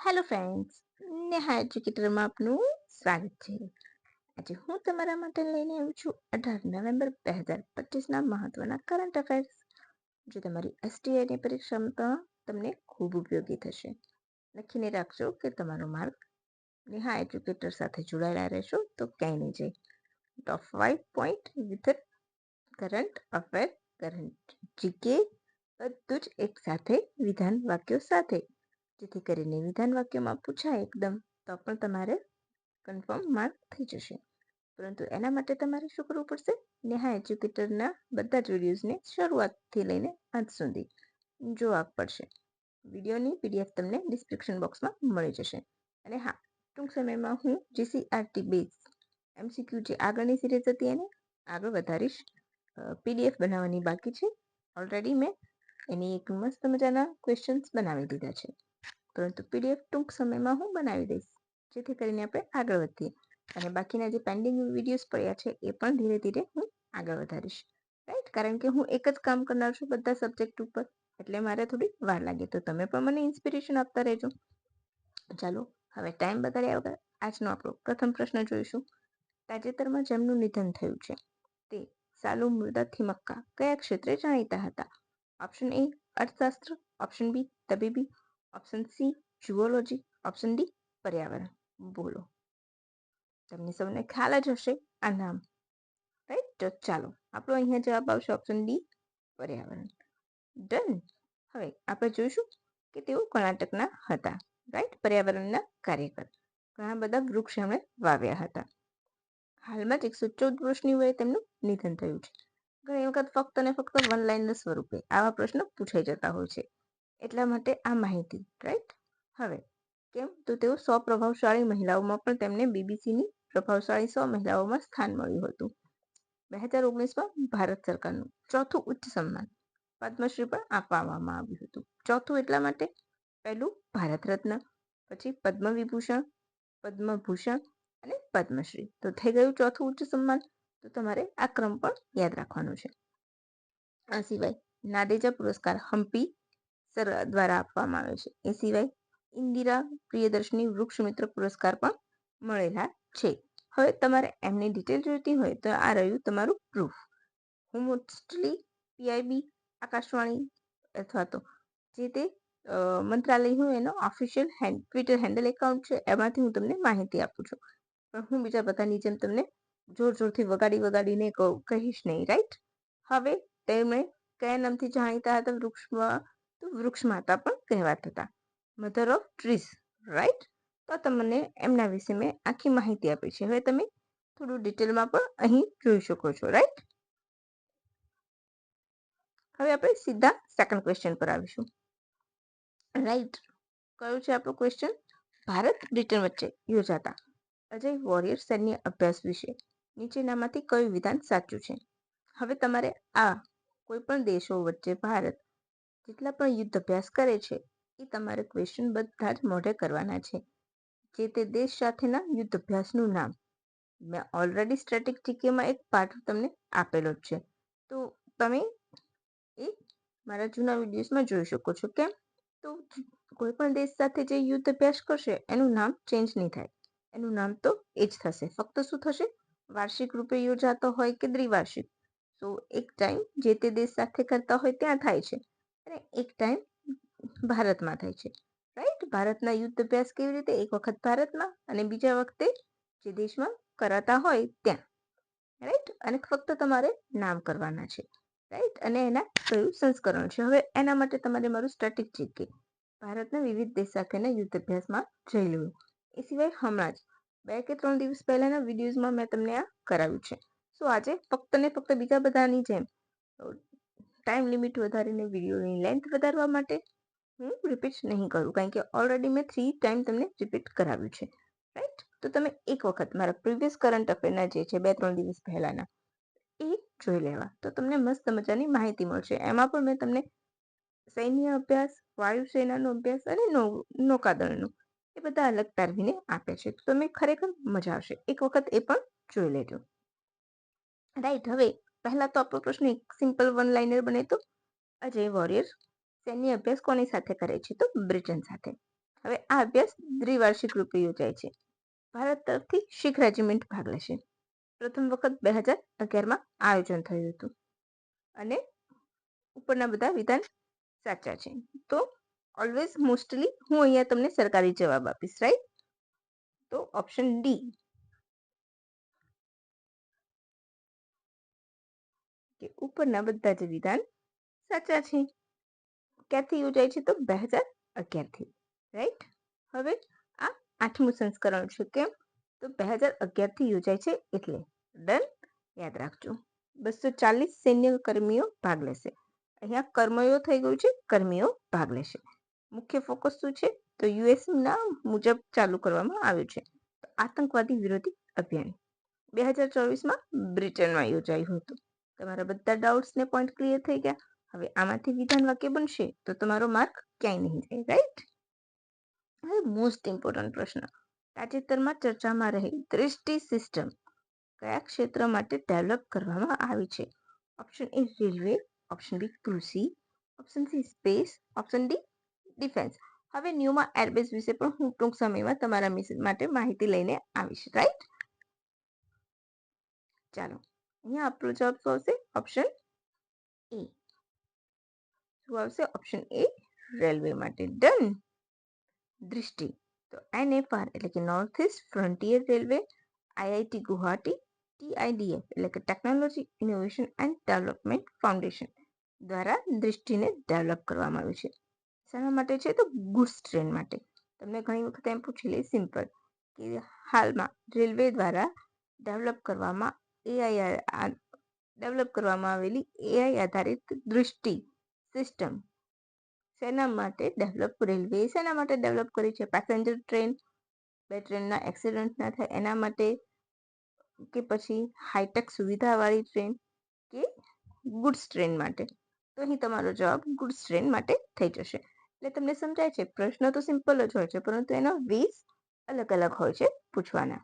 Hello friends Neha એજ્યુકેટરમાં આપનું સ્વાગત છે. આજે હું તમારા માટે લઈને આવું છું અઢાર નવેમ્બર બે હજાર પચીસના મહત્વના કરંટ અફેર્સ જો તમારી એસટીઆઈની પરીક્ષામાં તમને ખૂબ ઉપયોગી થશે, લખીને રાખજો કે તમારો માર્ક નેહા એજ્યુકેટર સાથે જોડાયેલા રહેશો તો ક્યાંય નહીં જાય. Top five point with current affair current GK બધું જ એક સાથે વિધાન વાક્યો સાથે જેથી કરીને વિધાન વાક્યમાં પૂછાય એકદમ, તો પણ તમારે કન્ફર્મ માર્ક થઈ જશે. પરંતુ એના માટે તમારે શું કરવું પડશે? નેહા એજ્યુકેટરના બધા જ વિડીયોઝને શરૂઆતથી લઈને અંત સુધી જોવા પડશે. વિડીયોની પીડીએફ તમને ડિસ્ક્રિપ્શન બોક્સમાં મળી જશે. અને હા, ટૂંક સમયમાં હું જીસીઆરટી બેઝ એમસીક્યુ જે આગળની સિરીઝ હતી એને આગળ વધારીશ. પીડીએફ બનાવવાની બાકી છે. ઓલરેડી મેં એની એક મસ્ત મજાના ક્વેશ્ચન્સ બનાવી દીધા છે. પરંતુ પીડીએફ ટૂંક સમયમાં હું બનાવી દઈશ, જેથી કરીને આપણે આગળ વધીએ. અને બાકીના જે પેન્ડિંગ વિડીયોઝ પડ્યા છે, એ પણ ધીરે ધીરે હું આગળ વધારીશ. રાઈટ કારણ કે હું એક જ કામ કરનાર છું બધા સબ્જેક્ટ ઉપર, એટલે મારે થોડી વાર લાગે. તો તમે પણ મને ઇન્સ્પિરેશન આપતા રહેજો. ચાલો, હવે ટાઈમ બગાડ્યા વગર આજનો આપણો પ્રથમ પ્રશ્ન જોઈશું. તાજેતરમાં જેમનું નિધન થયું છે, તે સાલુ મૃદા થિમક્કા કયા ક્ષેત્રે જાણીતા હતા? ઓપ્શન એ અર્થશાસ્ત્ર. ઓપ્શન બી તબીબી. Option C zoology option D પર્યાવરણ. બોલો. તમને સૌને ખ્યાલ જ હશે આ નામ. રાઈટ તો ચાલો, આપણો અહીંયા જવાબ આવશે ઓપ્શન ડી પર્યાવરણ. ડન હવે આપણે જોઈશું કે તેઓ કર્ણાટકના હતા. રાઈટ પર્યાવરણના કાર્યકર. ઘણા બધા વૃક્ષ એમણે વાવ્યા હતા. હાલમાં જ એકસો ચૌદ વર્ષની વયે તેમનું નિધન થયું છે. ઘણી વખત ફક્ત અને ફક્ત વન લાઇનના સ્વરૂપે આવા પ્રશ્નો પૂછાઈ જતા હોય છે. એટલા માટે આ માહિતી રાઈટ હવે, કેમ? તો તેઓ સો પ્રભાવશાળી મહિલાઓમાં પણ તેમને બીબીસીની પ્રભાવશાળી સો મહિલાઓમાં સ્થાન મળ્યું હતું. બે હજાર ઓગણીસમાં ભારત સરકારનું ચોથું ઉચ્ચ સન્માન પદ્મશ્રી પણ આપવામાં આવ્યું હતું. ચોથું એટલા માટે? પહેલું ભારત રત્ન, પછી પદ્મ વિભૂષણ પદ્મભૂષણ અને પદ્મશ્રી. તો થઈ ગયું ચોથું ઉચ્ચ સન્માન? તો તમારે આ ક્રમ પણ યાદ રાખવાનો છે. આ સિવાય નાદેજા પુરસ્કાર, હમ્પી દ્વારા આપવામાં આવે છે. એ સિવાય ઇન્દિરા પ્રિયદર્શની વૃક્ષ મિત્ર પુરસ્કાર પણ મળેલા છે. હવે તમારે એમની ડિટેલ જોઈતી હોય તો આ રહ્યું તમારું પ્રૂફ હું મોસ્ટલી પીઆઈબી આકાશવાણી અથવા તો જે તે મંત્રાલય હું એનો official hand Twitter handle account છે, એમાંથી હું તમને માહિતી આપું છું. પણ હું બીજા બધાની જેમ તમને જોર જોરથી વગાડી વગાડીને કહીશ નહીં રાઈટ હવે તેમણે કયા નામથી જાણીતા હતા વૃક્ષમાં તો વૃક્ષ માતા પણ કહેવાતા હતા. મધર ઓફ ટ્રીઝ રાઈટ તો તમને એમના વિશે મેં આખી માહિતી આપી છે. હવે તમે થોડું ડિટેલમાં પણ અહીં જોઈ શકો છો રાઈટ હવે આપણે સીધા સેકન્ડ ક્વેશ્ચન પર આવીશું. રાઈટ કયો છે આપણો ક્વેશ્ચન ભારત બ્રિટન વચ્ચે યોજાતા અજય વોરિયર સૈન્ય અભ્યાસ વિશે. નીચેનામાંથી કયું વિધાન સાચું છે? હવે તમારે આ કોઈ પણ દેશો વચ્ચે ભારત જેટલા પણ યુદ્ધ અભ્યાસ કરે છે, એ તમારે ક્વેશ્ચન બધા જ મોઢે કરવાના છે. જે તે દેશ સાથેના યુદ્ધ અભ્યાસનું નામ. મેં ઓલરેડી સ્ટ્રેટિક જીકેમાં એક પાઠ તમને આપેલો જ છે. તો તમે એ મારા જૂના વિડીયોઝમાં જોઈ શકો છો, કેમ? તો કોઈ પણ દેશ સાથે જે યુદ્ધ અભ્યાસ કરશે, એનું નામ ચેન્જ નહીં થાય. એનું નામ તો એ જ થશે. ફક્ત શું થશે? વાર્ષિક રૂપે યોજાતો હોય કે દ્વિવાર્ષિક? તો એક ટાઈમ જે તે દેશ સાથે કરતા હોય, ત્યાં થાય છે. અને એક ટાઈમ ભારતમાં થાય છે રાઈટ ભારતના યુદ્ધ અભ્યાસ કેવી રીતે? એક વખત ભારતમાં અને બીજા વખતે જે દેશમાં કરાતા હોય ત્યાં રાઈટ અને ફક્ત તમારે નામ કરવાના છે રાઈટ અને એના કયું સંસ્કરણ છે? હવે એના માટે તમારે મારું સ્ટ્રેટેજિક કે ભારતના વિવિધ દેશ સાથેના યુદ્ધ અભ્યાસમાં જઈ લેવું એ સિવાય હમણાં જ બે કે ત્રણ દિવસ પહેલાના વિડીયોઝમાં મેં તમને આ કરાવ્યું છે. સો આજે ફક્ત ને ફક્ત બીજા બધાની જેમ ટાઈમ લિમિટ વધારીને વિડીયોની લેન્થ વધારવા માટે હું રિપીટ નહીં કરું, કારણ કે ઓલરેડી મેં થ્રી ટાઈમ તમને રિપીટ કરાવ્યું છે રાઈટ તો તમે એક વખત મારા પ્રીવિયસ કરંટ અફેરના જે છે, બે, ત્રણ દિવસ પહેલાંના, એ જોઈ લેવા. તો તમને મસ્ત મજાની માહિતી મળશે. એમાં પણ મેં તમને સૈન્ય અભ્યાસ વાયુસેનાનો અભ્યાસ અને નૌકાદળનો, એ બધા અલગ તારવીને આપે છે. તો તમે ખરેખર મજા આવશે. એક વખત એ પણ જોઈ લેજો. રાઈટ હવે પહેલા તો આપણો પ્રશ્ન એક સિમ્પલ વન લાઇનર બને તો, અજય વોરિયર સૈન્ય અભ્યાસ કોની સાથે કરે છે? તો બ્રિટન સાથે. હવે આ અભ્યાસ દ્વિવાર્ષિક રૂપે યોજાય છે. ભારત તરફથી શીખ રેજિમેન્ટ ભાગ લેશે. પ્રથમ વખત બે હજાર અગિયારમાં આયોજન થયું હતું. અને ઉપરના બધા વિધાન સાચા છે. તો ઓલવેઝ મોસ્ટલી હું અહીંયા તમને સરકારી જવાબ આપીશ રાઈટ તો ઓપ્શન ડી કે ઉપરના બધા જ વિધાન સાચા છે. ક્યાંથી યોજાય છે તો બે હજાર અગિયારથી રાઈટ હવે આ આઠમું સંસ્કરણ છે કેમ? તો બે હજાર અગિયારથી યોજાય છે એટલે ડન, યાદ રાખજો. બસો ચાલીસ સૈન્ય કર્મીઓ ભાગ લેશે. અહીંયા કર્મયો થઈ ગયું છે, કર્મીઓ ભાગ લેશે. મુખ્ય ફોકસ શું છે? તો યુએસના મુજબ ચાલુ કરવામાં આવ્યું છે. આતંકવાદી વિરોધી અભિયાન. બે હજાર ચોવીસમાં બ્રિટનમાં યોજાયું હતું. તમારા બધા ડાઉટ્સને પોઈન્ટ ક્લિયર થઈ ગયા. હવે આમાંથી વિધાન વાક્ય બનશે તો તમારો માર્ક ક્યાંય નહીં જાય રાઈટ હવે મોસ્ટ ઇમ્પોર્ટન્ટ પ્રશ્ન. તાજેતરમાં ચર્ચામાં રહી દ્રષ્ટિ સિસ્ટમ કયા ક્ષેત્ર માટે ડેવલપ કરવામાં આવી છે? Option A railway option B કૃષિ option C space option D defence હવે ન્યૂમાં એરબેઝ વિશે પણ હું ટૂંક સમયમાં તમારા માટે માહિતી લઈને આવીશ રાઈટ ચાલો. અહીંયા આપણો જવાબ શું આવશે? ઓપ્શન એ શું આવશે? ઓપ્શન એ રેલવે માટે. ડન દૃષ્ટિ તો એનએફઆર એટલે કે north east frontier railway IIT Guwahati TIDF એટલે કે technology innovation and development foundation દ્વારા દૃષ્ટિને ડેવલપ કરવામાં આવ્યું છે. શાના માટે છે તો ગુડ્સ ટ્રેન માટે. તમને ઘણી વખત એમ પૂછી લે સિમ્પલ કે હાલમાં રેલવે દ્વારા ડેવલપ કરવામાં એઆઈ ડેવલપ કરવામાં આવેલી એઆઈ આધારિત દૃષ્ટિ સિસ્ટમ શેના માટે ડેવલપ રેલવે શેના માટે ડેવલપ કરી છે? પેસેન્જર ટ્રેન બે ટ્રેનના એક્સિડન્ટ ના થાય, એના માટે કે પછી હાઈટેક સુવિધાવાળી ટ્રેન કે ગુડ્સ ટ્રેન માટે? તો અહીં તમારો જવાબ ગુડ્સ ટ્રેન માટે થઈ જશે. એટલે તમને સમજાય છે, પ્રશ્ન તો સિમ્પલ જ હોય છે, પરંતુ એનો વેઝ અલગ અલગ હોય છે પૂછવાના.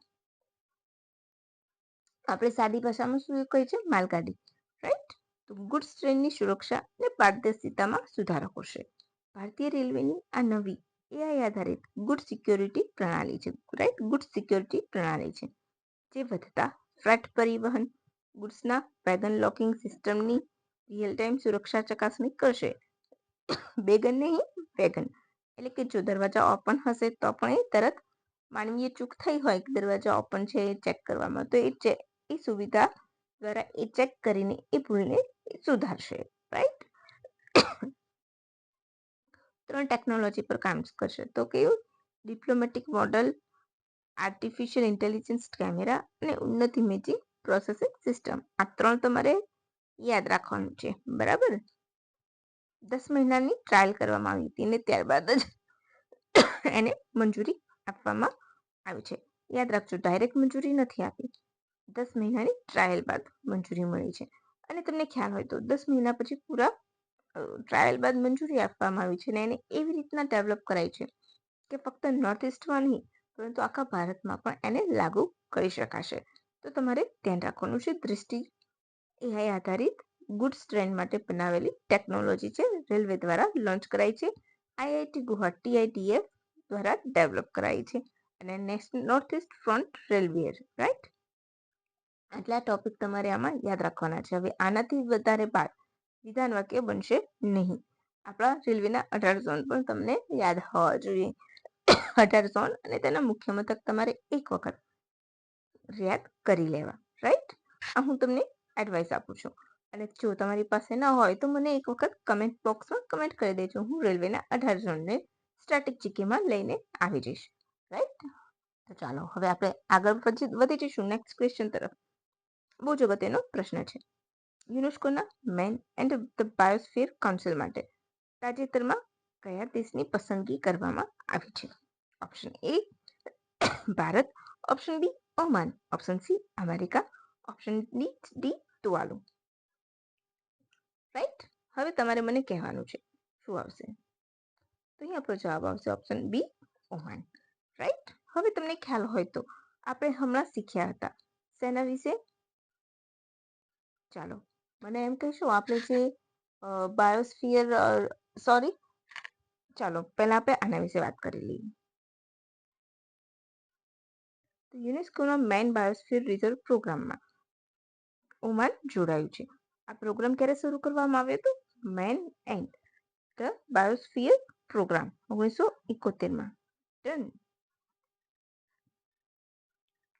આપણે સાદી ભાષામાં શું કહે છે માલગાડી રાઈટ તો ગુડ્સ ટ્રેનની સુરક્ષા અને પારદર્શિતામાં સુધારો કરશે. ભારતીય રેલવેની આ નવી એઆઈ આધારિત ગુડ સિક્યોરિટી પ્રણાલી છે રાઈટ ગુડ સિક્યોરિટી પ્રણાલી છે, જે વધતા ફ્રેટ પરિવહન, ગુડ્સના વેગન લોકિંગ સિસ્ટમની રિયલ ટાઈમ સુરક્ષા ચકાસણી કરશે. બેગન નહીં, વેગન. એટલે કે જો દરવાજા ઓપન હશે તો પણ એ તરત માનવીય ચૂક થઈ હોય કે દરવાજા ઓપન છે, ચેક કરવામાં તો એ એ સુવિધા દ્વારા એ ચેક કરીને એ ભૂલને સુધારશે રાઈટ ત્રણ ટેકનોલોજી પર કામ કરશે. તો કેવું? Diplomatic model artificial intelligence camera અને ઉન્નત ઇમેજિંગ પ્રોસેસિંગ સિસ્ટમ આ ત્રણ તમારે યાદ રાખવાનું છે, બરાબર? દસ મહિનાની ટ્રાયલ કરવામાં આવી હતી અને ત્યારબાદ જ એને મંજૂરી આપવામાં આવી છે. યાદ રાખજો ડાયરેક્ટ મંજૂરી નથી આપી. દસ મહિનાની ટ્રાયલ બાદ મંજૂરી મળી છે. અને તમને ખ્યાલ હોય તો દસ મહિના પછી પૂરા ટ્રાયલ બાદ મંજૂરી આપવામાં આવી છે અને એને એવી રીતના ડેવલપ કરાય છે કે ફક્ત નોર્થ ઇસ્ટમાં નહીં, પરંતુ આખા ભારતમાં પણ એને લાગુ કરી શકાશે. તો તમારે ધ્યાન રાખવાનું છે દૃષ્ટિ એઆઈ આધારિત ગુડ્સ ટ્રેન માટે બનાવેલી ટેકનોલોજી છે. રેલવે દ્વારા લોન્ચ કરાઈ છે. આઈઆઈટી ગુવાહાટી આઈટીએફ દ્વારા ડેવલપ કરાઈ છે. અને next north east front railway right? આટલા ટોપિક તમારે આમાં યાદ રાખવાના છે. હવે આનાથી વધારે બાદ વિધાન વાક્ય બનશે નહીં. આપણા રેલવેના અઢાર ઝોન પણ તમને યાદ હોવા જોઈએ. અઢાર ઝોન અને તેના મુખ્ય મથક તમારે એક વખત યાદ કરી લેવા. રાઈટ આ હું તમને એડવાઇસ આપું છું. અને જો તમારી પાસે ન હોય તો મને એક વખત કમેન્ટ બોક્સમાં કમેન્ટ કરી દેજો. હું રેલવેના અઢાર ઝોનને સ્ટેટિક જીકેમાં લઈને આવી જઈશ. રાઈટ તો ચાલો, હવે આપણે આગળ વધી જઈશું. નેક્સ્ટ ક્વેશ્ચન તરફ. બહુ જ અગત્યનો પ્રશ્ન છે. યુનેસ્કોના man and the biosphere council માટે તાજેતરમાં કયા દેશની પસંદગી કરવામાં આવી છે? Option A Bharat, option B Oman, option C America, option D D Tuvalu right? હવે તમારે મને કહેવાનું છે, શું આવશે? તો અહીં આપણો જવાબ આવશે ઓપ્શન બી ઓમાન. રાઈટ? હવે તમને ખ્યાલ હોય તો આપણે હમણાં શીખ્યા હતા. શેના વિશે ચાલો. મને એમ કહીશું, આપણે જે બાયોસ્ફિયર સોરી ચાલો, પહેલા આપણે આના વિશે વાત કરી લઈએ. તો યુનેસ્કોના મેન બાયોસ્ફિયર રિઝર્વ પ્રોગ્રામમાં ઓમાન જોડાયું છે. આ પ્રોગ્રામ ક્યારે શરૂ કરવામાં આવ્યો હતો? Man and the biosphere programme, ઓગણીસો એકોતેરમાં. ડન.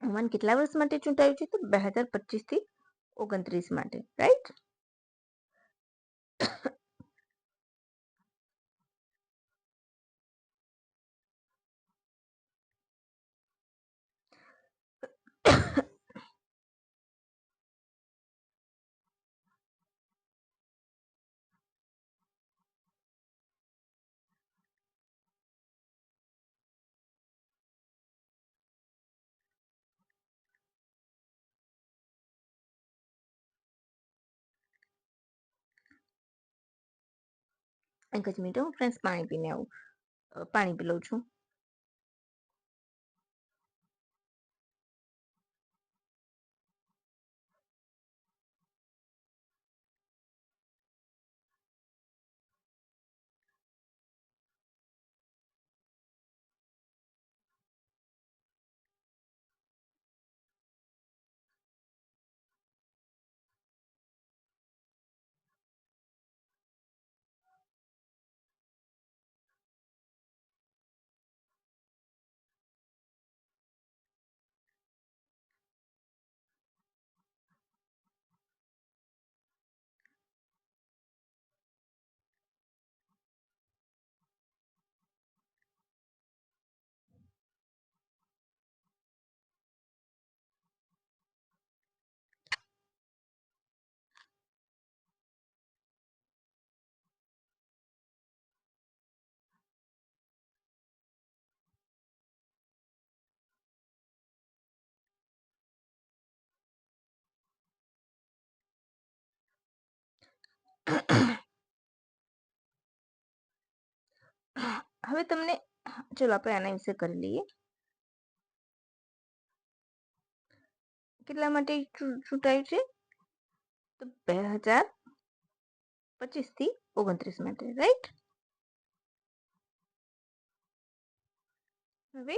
ઓમાન કેટલા વર્ષ માટે ચૂંટાયું છે? તો બે હજાર પચીસથી ઓગણત્રીસ માટે રાઈટ એક જ મિનિટ હું ફ્રેન્ડ્સ પાણી પીને આવું પાણી પી લઉં છું હવે તમને, ચલો આપણે આના વિશે કરી લઈએ. કેટલા માટે ચૂંટાયું છે? તો બે હજાર પચીસથી ઓગણત્રીસ માટે રાઈટ હવે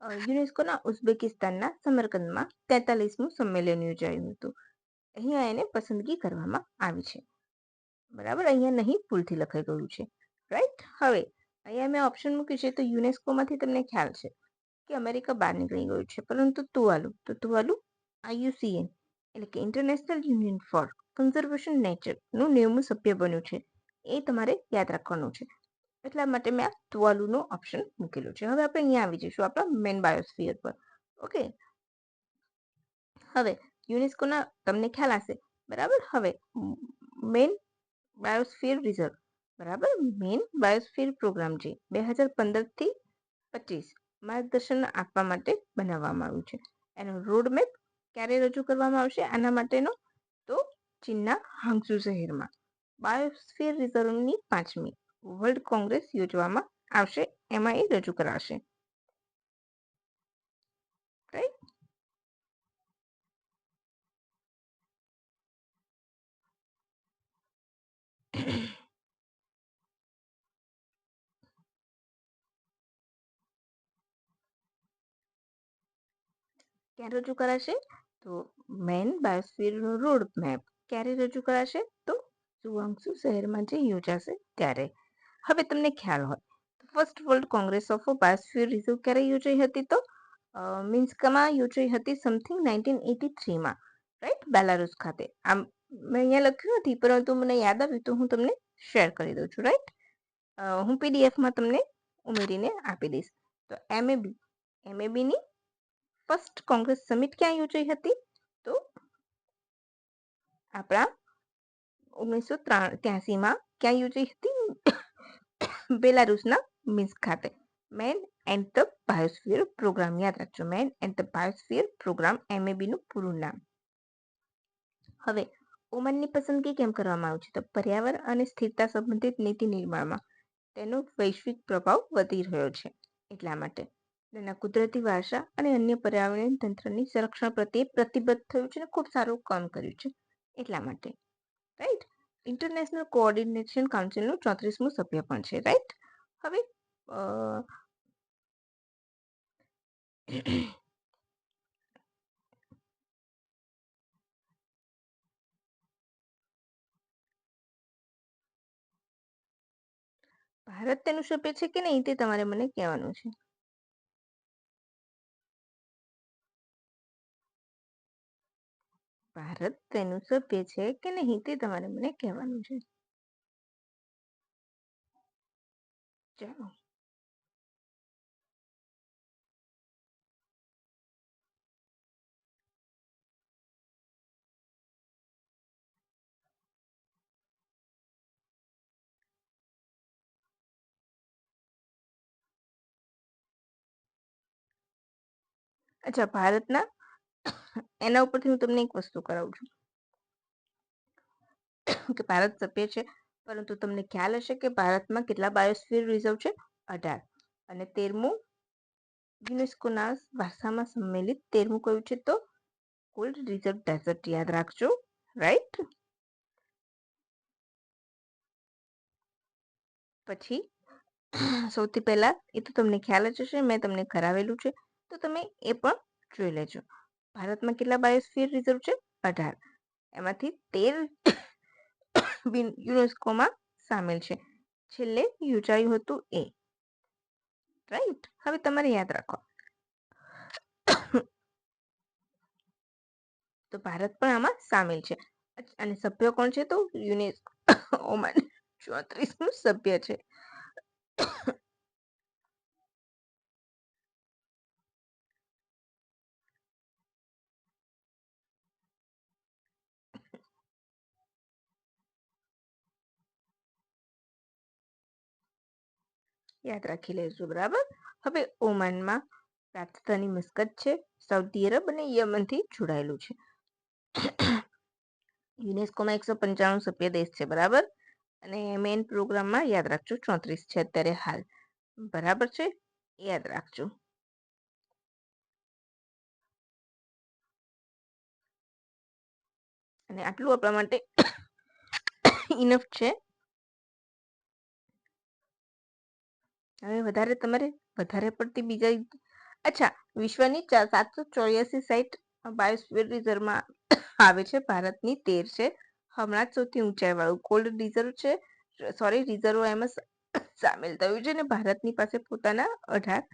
યુનેસ્કોના ઉઝબેકિસ્તાનના સમરકંદમાં તેતાલીસમું સંમેલન યોજાયું હતું. અહીંયા એને પસંદગી કરવામાં આવી છે. બરાબર? અહીંયા નહીં ભૂલથી લખાઈ ગયું છે. રાઈટ હવે, અહીંયા મેં ઓપ્શન મૂક્યું છે, તો યુનેસ્કોમાંથી તમને ખ્યાલ છે કે અમેરિકા બહાર નીકળી ગયું છે. પરંતુ તુવાલુ તો તુવાલુ આઈયુસીએન એટલે કે ઇન્ટરનેશનલ યુનિયન ફોર કન્ઝર્વેશન નેચરનું નેવમું સભ્ય બન્યું છે. એ તમારે યાદ રાખવાનું છે. એટલા માટે મેં આ તુવાલુનો ઓપ્શન મૂકેલો છે. હવે આપણે અહીંયા આવી જઈશું આપણા મેન બાયોસ્ફિયર પર. ઓકે હવે, યુનેસ્કોના તમને ખ્યાલ હશે. બરાબર? હવે મેન બાયોસ્ફિયર રિઝર્વ, બરાબર? મેઇન બાયોસ્ફિયર પ્રોગ્રામ છે બે હજાર પંદરથી પચીસ માર્ગદર્શન આપવા માટે બનાવવામાં આવ્યું છે. એનો રોડ મેપ ક્યારે રજૂ કરવામાં આવશે આના માટેનો? તો ચીનના હાંગઝુ શહેરમાં. બાયોસ્ફિયર રિઝર્વની પાંચમી વર્લ્ડ કોંગ્રેસ યોજવામાં આવશે, એમાં એ રજૂ કરાશે રાઈટ ક્યાં રજૂ કરાશે? તો મેન બાયોસ્ફિયરનો રોડ મેપ ક્યારે રજૂ કરાશે? તો સુવાંગસુ શહેરમાં જે યોજાશે ત્યારે. હવે તમને ખ્યાલ હોય first world congress of biosphere reserve ક્યારે યોજાઈ હતી તો? મિન્સ્કમાં યોજાઈ હતી સમથિંગ નાઇન્ટીન એટી થ્રીમાં રાઈટ બેલારુસ ખાતે. આમ, મેં અહીંયા લખ્યું નથી, પરંતુ મને યાદ આવ્યું, તો હું તમને શેર કરી દઉં છું રાઈટ હું પીડીએફમાં તમને ઉમેરીને આપી દઈશ. તો એમએબી એમએબીની ફર્સ્ટ કોંગ્રેસ સમિટ ક્યાં યોજાઈ હતી? તો આપણા ઓગણીસો ત્યાસીમાં ક્યાં યોજાઈ હતી? બેલારુસના મિન્સ્ક ખાતે. Man and the biosphere programme, યાદ રાખજો, man and the biosphere programme એમએબીનું પૂરું નામ. હવે, ઓમાનની પસંદગી કેમ કરવામાં આવી છે? તો પર્યાવરણ અને સ્થિરતા સંબંધિત નીતિ નિર્માણમાં તેનો વૈશ્વિક પ્રભાવ વધી રહ્યો છે એટલા માટે. તેના કુદરતી વારસા અને અન્ય પર્યાવરણ તંત્રની સંરક્ષણ પ્રત્યે પ્રતિબદ્ધ થયું છે અને ખૂબ સારું કામ કર્યું છે. એટલા માટે. રાઈટ ઇન્ટરનેશનલ કોઓર્ડિનેશન કાઉન્સિલનું ચોત્રીસમું સભ્ય પણ છે. રાઈટ હવે ભારત તેનું સભ્ય છે કે નહીં તે તમારે મને કહેવાનું છે. ભારત તેનું સભ્ય છે કે નહીં તે તમારે મને કહેવાનું છે ચાલો અચ્છા ભારતના એના ઉપરથી હું તમને એક વસ્તુ કરાવું છું. કે ભારત સભ્ય છે, પરંતુ તમને ખ્યાલ હશે કે ભારતમાં કેટલા બાયોસ્ફિયર રિઝર્વ છે? અઢાર. અને તેરમું યુનેસ્કોના વારસામાં સંમેલિત તેરમું કયું છે તો? કોલ્ડ રિઝર્વ ડેઝર્ટ યાદ રાખજો રાઈટ પછી, સૌથી પહેલા એ તો તમને ખ્યાલ જ હશે, મેં તમને કરાવેલું છે, તો તમે એ પણ જોઈ લેજો. ભારતમાં કેટલા બાયોસ્ફિયર રિઝર્વ છે? અઢાર. એમાંથી તેર યુનેસ્કોમાં સામેલ છે. છેલ્લે યોજાયું હતું એ. રાઈટ હવે તમારે યાદ રાખો. તો ભારત પણ આમાં સામેલ છે. અને સભ્ય કોણ છે તો? યુનેસ્કો ઓમાન ચોત્રીસનું સભ્ય છે. યાદ રાખી લેજો, બરાબર? હવે ઓમાનમાં રાજધાની મસ્કત છે. સાઉદી અરબ અને યમનથી જોડાયેલું છે. યુનેસ્કોમાં એકસો પંચાણું સભ્ય દેશ છે, બરાબર? અને મેઇન પ્રોગ્રામમાં યાદ રાખજો, ચોત્રીસ છે અત્યારે હાલ. બરાબર છે? યાદ રાખજો. અને આટલું આપણા માટે ઇનફ છે. હવે વધારે તમારે, વધારે પડતી બીજા અચ્છા, વિશ્વની સાતસો ચોર્યાસી સાઇટ બાયોસ્ફિયર રિઝર્વમાં આવે છે. ભારતની તેર છે. હમણાં જ સૌથી ઊંચાઈવાળું. કોલ્ડ રિઝર્વ છે. સોરી રિઝર્વ એમાં સામેલ થયું છે ને ભારતની પાસે પોતાના અઢાર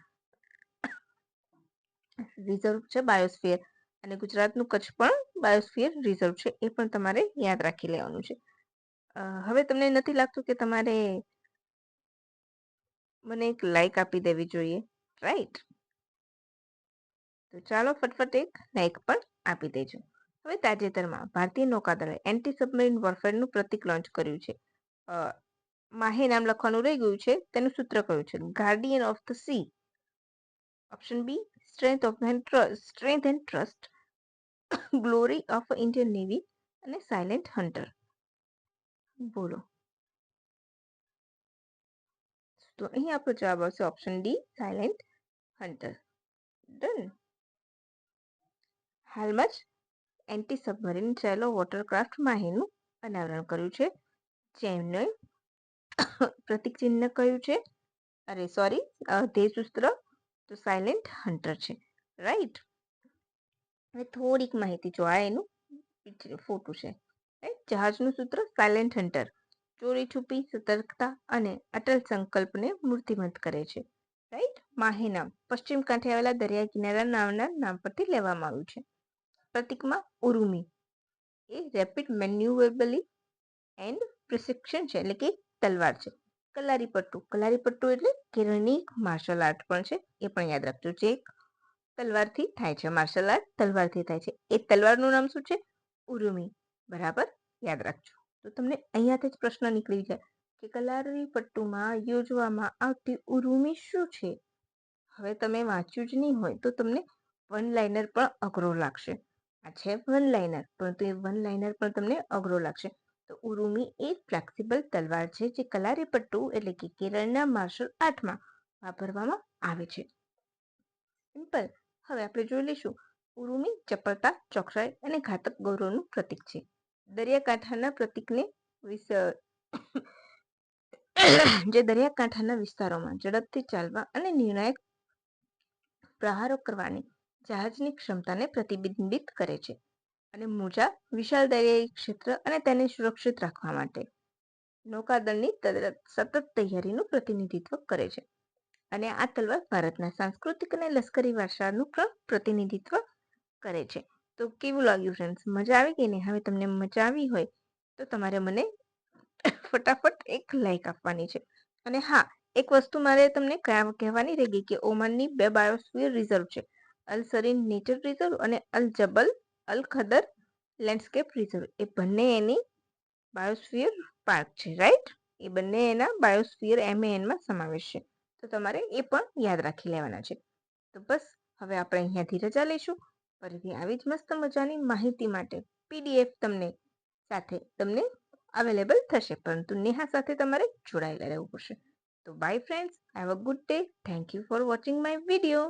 રિઝર્વ છે બાયોસ્ફિયર અને ગુજરાતનું કચ્છ પણ બાયોસ્ફિયર રિઝર્વ છે. એ પણ તમારે યાદ રાખી લેવાનું છે. હવે તમને નથી લાગતું કે તમારે મને એક લાઈક આપી દેવી જોઈએ રાઈટ તો ચાલો ફટફટ એક લાઈક પણ આપી દેજો. હવે તાજેતરમાં ભારતીય નૌકાદળે એન્ટી સબમરીન વોરફેરનું પ્રતિક લોન્ચ કર્યું છે. માહે નામ લખવાનું રહી ગયું છે, તેનું સૂત્ર કયું છે? Guardian of the sea option B strength of and trust strength and trust glory of Indian navy અને સાયલેન્ટ હન્ટર બોલો. તો અહીં આપણો જવાબ આવશે option D silent hunter done હાલમાં જ એન્ટી સબમરીન ચેલો વોટરક્રાફ્ટ માહીનું અનાવરણ કર્યું છે. જેમને પ્રતિક ચિહ્ન કયું છે. અરે સોરી ધ્યેયસૂત્ર તો સાયલેન્ટ હન્ટર છે. રાઈટ હવે થોડીક માહિતી જો એનું ફોટો છે. રાઈટ જહાજનું સૂત્ર સાયલેન્ટ હન્ટર ચોરી, છુપી, સતર્કતા અને અટલ સંકલ્પને મૂર્તિમંત કરે છે. રાઈટ માહેનામ. પશ્ચિમ કાંઠે આવેલા દરિયા કિનારા નામના નામ પરથી લેવામાં આવ્યું છે. પ્રતિકમાં ઉરુમી. એ રેપિડ મેન્યુવેબલી એન્ડ પ્રિસિક્શન છે, એટલે કે તલવાર છે. કલારી પટ્ટુ કલારી પટ્ટુ એટલે કેરળની માર્શલ આર્ટ પણ છે. એ પણ યાદ રાખજો. જે તલવારથી થાય છે. માર્શલ આર્ટ તલવારથી થાય છે. એ તલવારનું નામ શું છે? ઉરુમી. બરાબર? યાદ રાખજો. તો તમને અહીંયાથી જ પ્રશ્ન નીકળી જાય કે કલારી પટ્ટુમાં યોજવામાં આવતી ઉર્મી શું છે? હવે તમે વાંચ્યું જ નહીં હોય તો તમને વન લાઇનર પણ અઘરો લાગશે. આ છે વન લાઇનર પરંતુ એ વન લાઇનર પણ તમને અઘરો લાગશે. તો ઉરુમી એ ફ્લેક્સિબલ તલવાર છે જે કલારી પટ્ટુ એટલે કે કેરળના માર્શલ આર્ટમાં વાપરવામાં આવે છે. સિમ્પલ હવે આપણે જોઈ લઈશું. ઉરુમી ચપળતા, ચોકસાઈ અને ઘાતક ગૌરવનું પ્રતીક છે. દરિયાકાંઠાના પ્રતિકને જે દરિયાકાંઠાના વિસ્તારોમાં ઝડપથી ચાલવા અને નિર્ણાયક પ્રહારો કરવાની જહાજની ક્ષમતાને પ્રતિબિંબિત કરે છે અને મોજા વિશાળ દરિયાઈ ક્ષેત્ર અને તેને સુરક્ષિત રાખવા માટે નૌકાદળની સતત તૈયારીનું પ્રતિનિધિત્વ કરે છે. અને આ તલવાર ભારતના સાંસ્કૃતિક અને લશ્કરી વારસાનું પણ પ્રતિનિધિત્વ કરે છે. તો કેવું લાગ્યું ફ્રેન્ડ્સ મજા આવી ગઈ ને? હવે તમને મજા આવી હોય, તો તમારે મને ફટાફટ એક લાઈક આપવાની છે. અને હા, એક વસ્તુ મારે તમને કહેવા- કહેવાની રહી ગઈ કે ઓમાનની બે બાયોસ્ફિયર રિઝર્વ છે. અલ સરીન નેચર રિઝર્વ અને Al Jabal, Al Khadar landscape reserve એ બંને એની બાયોસ્ફિયર પાર્ક છે રાઈટ એ બંને એના બાયોસ્ફિયર એમએએનમાં સમાવેશ છે. તો તમારે એ પણ યાદ રાખી લેવાના છે. તો બસ, હવે આપણે અહીંયાથી રજા લઈશું. ફરીથી આવી જ મસ્ત મજાની માહિતી માટે પીડીએફ તમને સાથે તમને અવેલેબલ થશે, પરંતુ નેહા સાથે તમારે જોડાયેલા રહેવું પડશે. તો bye friends have a good day thank you for watching my video